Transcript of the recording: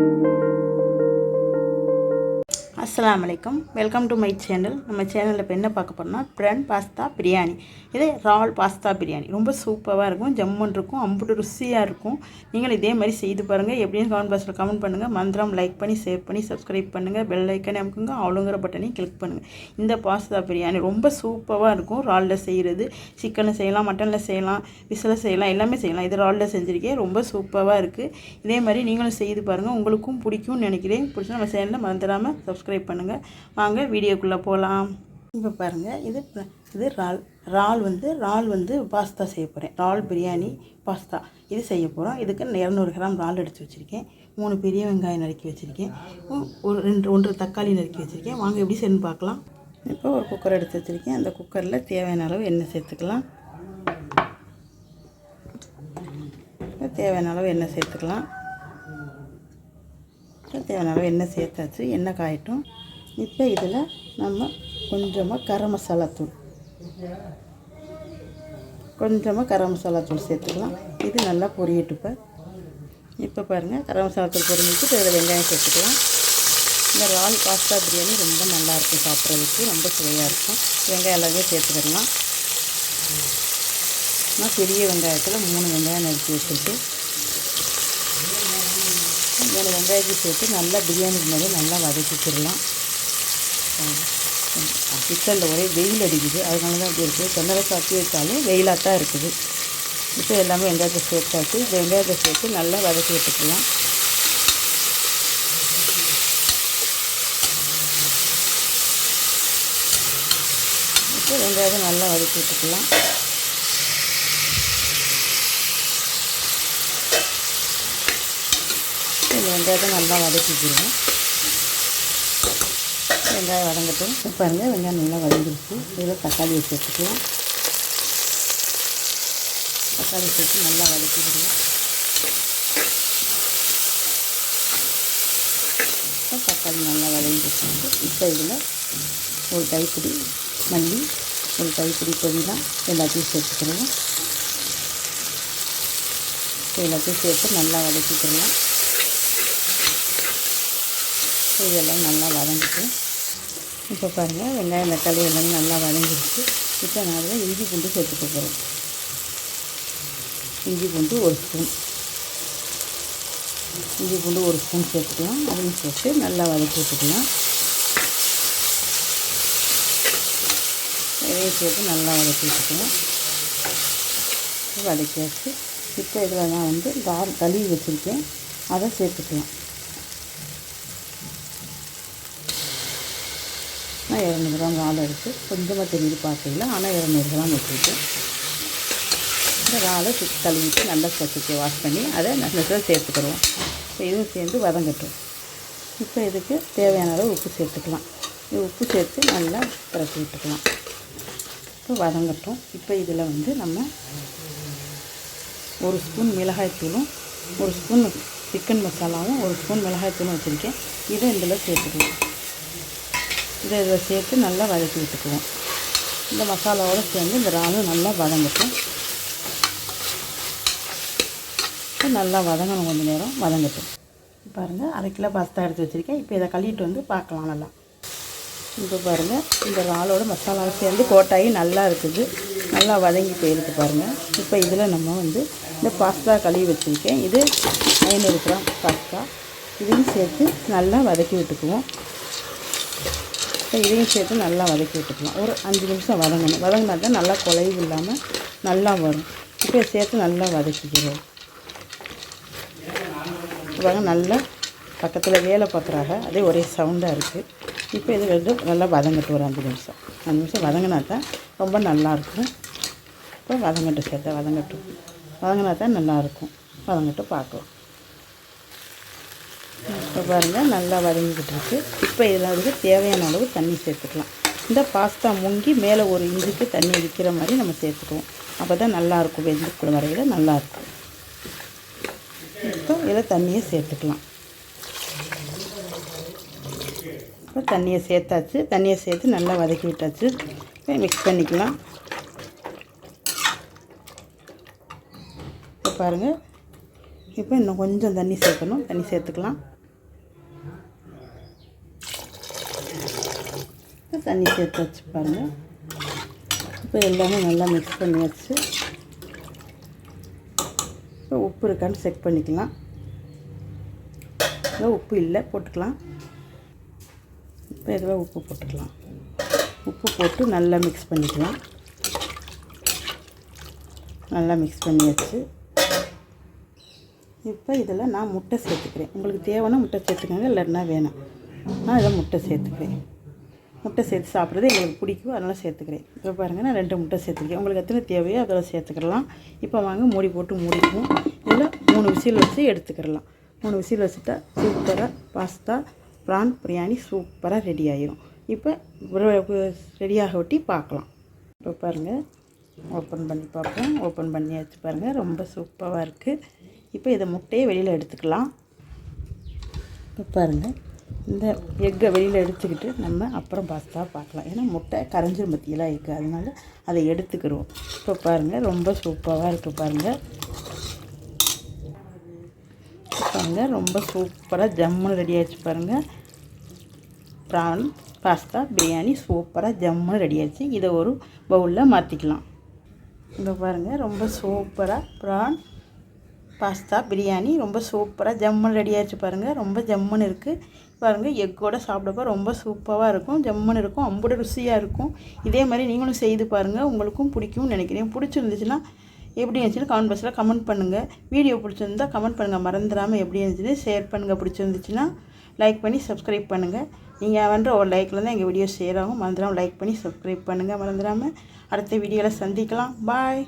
Thank you. அஸ்லாம் வலைக்கம் welcome to my channel நம்ம சேனலில் இப்போ என்ன பார்க்க போகிறோம்னா ப்ரன் பாஸ்தா பிரியாணி இது ரால் பாஸ்தா பிரியாணி ரொம்ப சூப்பராக இருக்கும் ஜம்முன் இருக்கும் அம்புட்டு ருசியாக இருக்கும். நீங்களும் இதே மாதிரி செய்து பாருங்கள் எப்படின்னு கமெண்ட் பாக்ஸில் கமெண்ட் பண்ணுங்கள் மந்திரம் லைக் பண்ணி சேவ் பண்ணி சப்ஸ்கிரைப் பண்ணுங்கள் பெல் அமுக்குங்க. அவளுங்கிற பட்டனையும் கிளிக் பண்ணுங்கள் இந்த பாஸ்தா பிரியாணி ரொம்ப சூப்பராக இருக்கும். ராலில் செய்கிறது சிக்கனில் செய்யலாம் மட்டனில் செய்யலாம் விசில் செய்யலாம் எல்லாமே செய்யலாம். இது ராலில் செஞ்சுருக்கேன் ரொம்ப சூப்பராக இருக்குது இதே மாதிரி நீங்களும் செய்து பாருங்கள் உங்களுக்கும் பிடிக்கும்னு நினைக்கிறேன். பிடிச்சா நம்ம சேனலில் மறந்துடாமல் சப்ஸ்கிரைப் பண்ணுங்கள் வாங்க வீடியோக்குள்ளே போகலாம் இப்போ பாருங்கள் இது இது இறால். இறால் வந்து இறால் வந்து பாஸ்தா செய்ய போகிறேன் இறால் பிரியாணி பாஸ்தா. இது செய்ய போகிறோம் இதுக்கு இரநூறு கிராம் இறால் எடுத்து வச்சுருக்கேன். மூணு பெரிய வெங்காயம் நறுக்கி வச்சுருக்கேன். ஒரு ரெண்டு ஒன்றரை தக்காளி நறுக்கி வச்சுருக்கேன். வாங்க எப்படி செய்யணும்னு பார்க்கலாம். இப்போ ஒரு குக்கர் எடுத்து வச்சுருக்கேன். அந்த குக்கரில் தேவையான அளவு எண்ணெய் சேர்த்துக்கலாம். தேவையான அளவு எண்ணெய் சேர்த்துக்கலாம். தேவையான அளவு எண்ணெய் சேர்த்தாச்சு எண்ணெய் காயட்டும். இப்போ இதில் நம்ம கொஞ்சமாக கரம் மசாலா தூள். கொஞ்சமாக கரம் மசாலா தூள் சேர்த்துக்கலாம். இது நல்லா பொரியட்டு இப்போ. இப்போ பாருங்கள் கரம் மசாலா தூள் பொரிஞ்சிட்டு இதில் வெங்காயம் சேர்த்துக்கலாம். இந்த ரால் பாஸ்தா பிரியாணி ரொம்ப நல்லாயிருக்கும் சாப்பிட்றதுக்கு. ரொம்ப சுவையாக இருக்கும். வெங்காயம் எல்லாமே சேர்த்துக்கலாம். நான் பெரிய வெங்காயத்தில் மூணு வெங்காயம் நறுக்கி வச்சுட்டு மூணு வெங்காயத்தை சேர்த்து நல்லா பிரியாணிக்கு மேலே நல்லா வதக்கிக்கிடலாம் கிச்சனில் ஒரே வெயில் அடிக்குது. அதனால தான் அப்படி இருக்குது. தென்னரை சாத்தி வச்சாலும் வெயிலாக தான் இருக்குது. இப்போ எல்லாமே வெங்காயத்தை சேர்த்தாச்சு. வெங்காயத்தை சேர்த்து நல்லா வதக்கி விட்டுக்கலாம். இப்போ வெங்காயத்தை நல்லா வதக்கி விட்டுக்கலாம். இந்த வெங்காயத்தை நல்லா வதக்கிக்கிறோம். வெங்காயம் வதங்கட்டும். பாருங்கள் வெங்காயம் நல்லா வதங்கிருச்சு இதில் தக்காளியை சேர்த்துக்கலாம். தக்காளி சேர்த்து நல்லா வதக்கிக்கிறோம். இப்போ தக்காளி நல்லா வதங்கிடுச்சு. இப்போ இதில் ஒரு கைப்பிடி மல்லி ஒரு கைப்பிடி புதினா எல்லாத்தையும் சேர்த்துக்கிறோம். எல்லாத்தையும் சேர்த்து நல்லா வதக்கிக்கிறலாம் இதெல்லாம் நல்லா வதங்கிட்டு இப்போ பாருங்கள் வெங்காயம் தக்காளி எல்லாமே நல்லா வதங்கிடுச்சு. இப்போ நான் அதில் இஞ்சி பூண்டு சேர்த்துக்க போகிறேன் இஞ்சி பூண்டு ஒரு ஸ்பூன். இஞ்சி பூண்டு ஒரு ஸ்பூன் சேர்த்துக்கலாம். அதையும் சேர்த்து நல்லா வதக்கி விட்டுக்கலாம். இதையும் சேர்த்து நல்லா வதக்கி விட்டுக்கலாம். வதக்கியாச்சு. இப்போ இதில் நான் வந்து கார் கழுவி வச்சுருக்கேன். அதை சேர்த்துக்கலாம். நான் இரநூறு கிராம் இறால் எடுத்து கொஞ்சமாக தெரியுது பார்த்தீங்களா ஆனால் இரநூறு கிராம் வச்சுருக்கேன் இந்த இறாலை சுற்றி கழுவிட்டு நல்லா சத்துக்கு வாஷ் பண்ணி அதை நல்லா சேர்த்துக்கிறோம் இப்போ இதுவும் சேர்ந்து வதங்கட்டும். இப்போ இதுக்கு தேவையான அளவு உப்பு சேர்த்துக்கலாம். இது உப்பு சேர்த்து நல்லா பிரட்டி விட்டுக்கலாம். இப்போ வதங்கட்டும். இப்போ இதில் வந்து நம்ம ஒரு ஸ்பூன் மிளகாய்த்தூளும் ஒரு ஸ்பூன் சிக்கன் மசாலாவும் ஒரு ஸ்பூன் மிளகாய்த்தூளும் வச்சுருக்கேன். இதை இதில் சேர்த்துக்கலாம். இதை இதை சேர்த்து நல்லா வதக்கி விட்டுக்குவோம். இந்த மசாலாவோடு சேர்ந்து இந்த இறாலும் நல்லா வதங்கட்டும். நல்லா வதங்கணும் கொஞ்சம் நேரம் வதங்கட்டும். பாருங்கள் அரை கிலோ பாஸ்தா எடுத்து வச்சுருக்கேன். இப்போ இதை கழுவிட்டு வந்து பார்க்கலாம் நல்லா. இப்போ பாருங்கள் இந்த இறாலோட மசாலாவை சேர்ந்து கோட்டாயி நல்லா இருக்குது. நல்லா வதங்கி போயிருக்கு பாருங்கள் இப்போ இதில் நம்ம வந்து இந்த பாஸ்தா கழுவி வச்சுருக்கேன். இது ஐநூறு கிராம் பாஸ்தா இதையும் சேர்த்து நல்லா வதக்கி விட்டுக்குவோம். இப்போ இதையும் சேர்த்து நல்லா வதக்கி விட்டுக்கலாம். ஒரு அஞ்சு நிமிஷம் வதங்கணும். வதங்கினா தான் நல்லா குலைவு இல்லாமல் நல்லா வரும். இப்போ சேர்த்து நல்லா வதக்கிக்கிறோம். பாருங்க நல்லா பக்கத்தில் வேலை பார்க்குறாங்க. அதே ஒரே சவுண்டாக இருக்குது இப்போ இது ரெண்டும் நல்லா வதங்கட்டும். ஒரு அஞ்சு நிமிஷம். அஞ்சு நிமிஷம் வதங்கினா தான் ரொம்ப நல்லாயிருக்கும் இப்போ வதங்கட்டும் சேர்த்தா வதங்கட்டும். வதங்கினா தான் நல்லாயிருக்கும் வதங்கட்டும் பார்க்கலாம். இப்போ பாருங்கள் நல்லா வதங்கிக்கிட்டு இருக்குது இப்போ இதில் வந்து தேவையான அளவு தண்ணி சேர்த்துக்கலாம். இந்த பாஸ்தா முங்கி மேலே ஒரு இஞ்சிக்கு தண்ணி விற்கிற மாதிரி நம்ம சேர்த்துக்குவோம். அப்போ தான் நல்லாயிருக்கும் வெந்துக்குள்ள வரையில் நல்லாயிருக்கும். இப்போ இதில் தண்ணியை சேர்த்துக்கலாம். இப்போ தண்ணியை சேர்த்தாச்சு. தண்ணியை சேர்த்து நல்லா வதக்கி விட்டாச்சு இப்போ மிக்ஸ் பண்ணிக்கலாம். இப்போ பாருங்கள் இப்போ இன்னும் கொஞ்சம் தண்ணி சேர்க்கணும். தண்ணி சேர்த்துக்கலாம். தண்ணி சேர்த்து வச்சு பாருங்கள் இப்போ எல்லாமே நல்லா மிக்ஸ் பண்ணி வச்சு இப்போ உப்பு இருக்கான்னு செக் பண்ணிக்கலாம். இல்லை உப்பு இல்லை போட்டுக்கலாம். இப்போ இதில் உப்பு போட்டுக்கலாம். உப்பு போட்டு நல்லா மிக்ஸ் பண்ணிக்கலாம். நல்லா மிக்ஸ் பண்ணி வச்சு இப்போ இதில் நான் முட்டை சேர்த்துக்கிறேன். உங்களுக்கு தேவைன்னா முட்டை சேர்த்துக்கோங்க இல்லைன்னா வேணாம். நான் இதில் முட்டை சேர்த்துக்கிறேன். முட்டை சேர்த்து சாப்பிட்றது எங்களுக்கு பிடிக்கும் அதனால் சேர்த்துக்கிறேன். இப்போ பாருங்கள் நான் ரெண்டு முட்டை சேர்த்துக்கிறேன் உங்களுக்கு எத்தனை தேவையோ அதில் சேர்த்துக்கலாம். இப்போ வாங்க மூடி போட்டு மூடிக்கும் இல்லை மூணு விசில் வச்சு எடுத்துக்கிடலாம் மூணு விசில் வச்சுட்டா சூப்பராக பாஸ்தா ப்ரான் பிரியாணி சூப்பராக ரெடி ஆகிரும் இப்போ ரெடியாக ஒட்டி பார்க்கலாம். இப்போ பாருங்கள் ஓப்பன் பண்ணி பார்ப்போம். ஓப்பன் பண்ணி வச்சு பாருங்கள் ரொம்ப சூப்பராக இருக்குது இப்போ இதை முட்டையை வெளியில் எடுத்துக்கலாம். இப்போ பாருங்கள் இந்த எக்கை வெளியில் எடுத்துக்கிட்டு நம்ம அப்புறம் பாஸ்தா பார்க்கலாம். ஏன்னா முட்டை கரைஞ்சிரும் மத்தியெல்லாம் இருக்குது அதனால அதை எடுத்துக்கிறோம் இப்போ பாருங்கள் ரொம்ப சூப்பராக இருக்குது பாருங்கள் பாருங்கள் ரொம்ப சூப்பராக ஜம்முன்னு ரெடி ஆகிடுச்சு பாருங்கள் ப்ரான் பாஸ்தா பிரியாணி சூப்பராக ஜம்முன்னு ரெடி ஆயிடுச்சு. இதை ஒரு பவுலில் மாற்றிக்கலாம் இப்போ பாருங்கள் ரொம்ப சூப்பராக ப்ரான் பாஸ்தா பிரியாணி ரொம்ப சூப்பராக ஜம்முன்னு ரெடி ஆகிடுச்சு பாருங்கள் ரொம்ப ஜம்முன்னு இருக்குது பாருங்கள் எக்கோட சாப்பிடப்போ ரொம்ப சூப்பராக இருக்கும். ஜம்முன்னு இருக்கும். அம்புட ருசியாக இருக்கும். இதே மாதிரி நீங்களும் செய்து பாருங்கள் உங்களுக்கும் பிடிக்கும்னு நினைக்கிறேன். பிடிச்சிருந்துச்சுன்னா எப்படி இருந்துச்சுன்னு கமெண்ட் பாக்ஸில் கமெண்ட் பண்ணுங்கள் வீடியோ பிடிச்சிருந்தா கமெண்ட் பண்ணுங்கள் மறந்துடாமல் எப்படி இருந்துச்சுன்னு ஷேர் பண்ணுங்கள் பிடிச்சிருந்துச்சுன்னா லைக் பண்ணி சப்ஸ்கிரைப் பண்ணுங்கள் நீங்கள் வந்து ஒரு லைக்கில் தான் எங்கள் வீடியோ ஷேர் ஆகும். மறந்துடாமல் லைக் பண்ணி சப்ஸ்கிரைப் பண்ணுங்கள் மறந்துடாமல் அடுத்த வீடியோவில் சந்திக்கலாம். பாய்